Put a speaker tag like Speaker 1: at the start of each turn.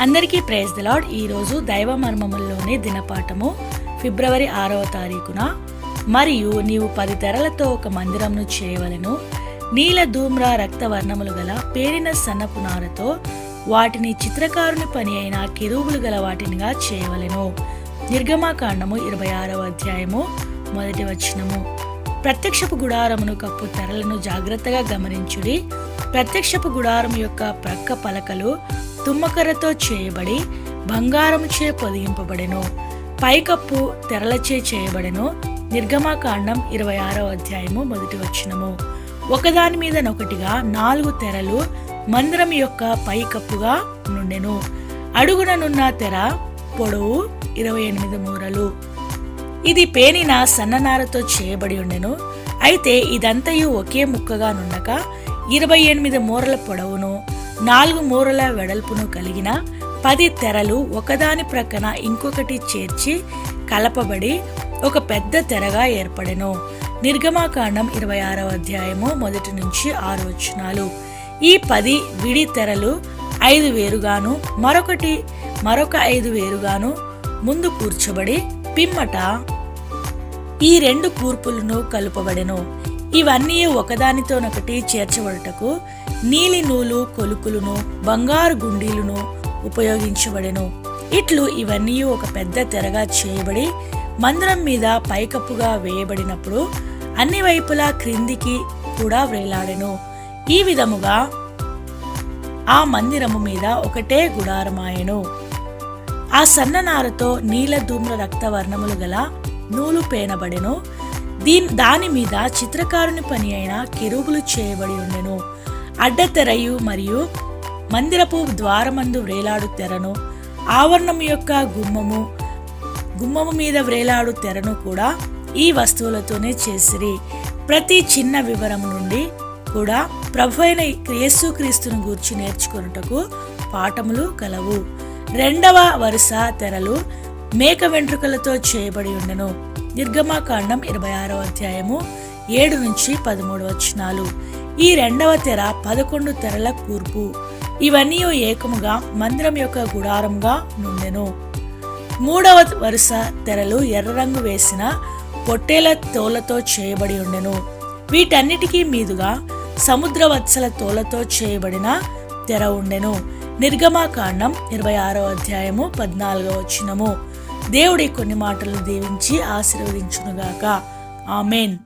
Speaker 1: అందరికీ praise the lord ఈరోజు దైవ మర్మముల్లోని దినపాఠము ఫిబ్రవరి ఆరవ తారీఖున. మరియు నీవు పది తెరలతో ఒక మందిరంను చేయవలెను. నీల ధూమ్ర రక్తవర్ణములు గల పేరిన సన్నపునారతో వాటిని చిత్రకారుని పని అయిన కిరువులు గల వాటినిగా చేయవలెను. నిర్గమాకాండము ఇరవై ఆరవ అధ్యాయము మొదటి వచనము. ప్రత్యక్షపు గుడారమును కప్పు తెరలను జాగ్రత్తగా గమనించుడి. ప్రత్యక్షపు గుడారం యొక్క ప్రక్క పలకలు తుమ్మకర్రతో చేయబడి బంగారముచే పొదిగింపబడెను. పైకప్పు తెరలచే చేయబడెను. నిర్గమాకాండం ఇరవై ఆరో అధ్యాయము మొదటి వచ్చినము ఒకదాని మీద నొకటిగా నాలుగు తెరలు మందిరం యొక్క పైకప్పుగా నుండెను. అడుగుననున్న తెర పొడవు ఇరవై ఎనిమిది మూరలు. ఇది పేనిన సన్ననారతో చేయబడి ఉండెను. అయితే ఇదంతయు ఒకే ముక్కగా నుండక ఇరవై ఎనిమిది మూరల పొడవును. నాలుగు మూరల వెడల్పును కలిగిన పది తెరలు ఒకదాని ప్రక్కన ఇంకొకటి చేర్చి కలపబడి ఒక పెద్ద తెరగా ఏర్పడెను. నిర్గమాకాండం ఇరవై ఆరవ అధ్యాయము మొదటి నుంచి ఆరు వచనాలు. ఈ పది విడి తెరలు ఐదు వేరుగాను మరొకటి మరొక ఐదు వేరుగాను ముందు కూర్చబడి పిమ్మట ఈ రెండు కూర్పులను కలుపబడెను. ఇవన్నీ ఒకదానితోనొకటి చేర్చబడుటకు నీలి నూలు కొలుకులను బంగారు గుండీలను ఉపయోగించబడెను. ఇట్లు ఇవన్నీ ఒక పెద్ద తెరగా చేయబడి మందిరం మీద పైకప్పుగా వేయబడినప్పుడు అన్ని వైపులా క్రిందికి కూడా వేలాడెను. ఈ విధముగా ఆ మందిరము మీద ఒకటే గుడారమాయెను. ఆ సన్ననారతో నీల ధూమ్ర రక్త వర్ణములు గల నూలు పేనబడెను. దీని దాని మీద చిత్రకారుని పని అయిన కెరూబులు చేయబడి ఉండెను. అడ్డతెరయు మరియు మందిరపు ద్వారమందు వ్రేలాడు తెరను ఆవరణం యొక్క గుమ్మము గుమ్మము మీద వ్రేలాడు తెరను కూడా ఈ వస్తువులతోనే చేసిరి. ప్రతి చిన్న వివరం నుండి కూడా ప్రభు అయిన యేసుక్రీస్తును గూర్చి నేర్చుకొనుటకు పాఠములు కలవు. రెండవ వరుస తెరలు మేక వెంట్రుకలతో చేయబడి ఉండెను. నిర్గమాకాండం ఇరవై ఆరవ అధ్యాయము ఏడు నుంచి పదమూడు వచనాలు. ఈ రెండవ తెర పదకొండు తెరల కూర్పు. ఇవన్నీ ఏకముగా మందిరం యొక్క గుడారంగా నుండెను. మూడవ వరుస తెరలు ఎర్ర రంగు వేసిన పొట్టేల తోలతో చేయబడి ఉండెను. వీటన్నిటికీ మీదుగా సముద్ర వత్సల తోలతో చేయబడిన తెర ఉండెను. నిర్గమాకాండం ఇరవై ఆరో అధ్యాయము పద్నాలుగో వచ్చినము దేవుడి కొన్ని మాటలు దీవించి ఆశీర్వదించునుగాక. ఆమెన్.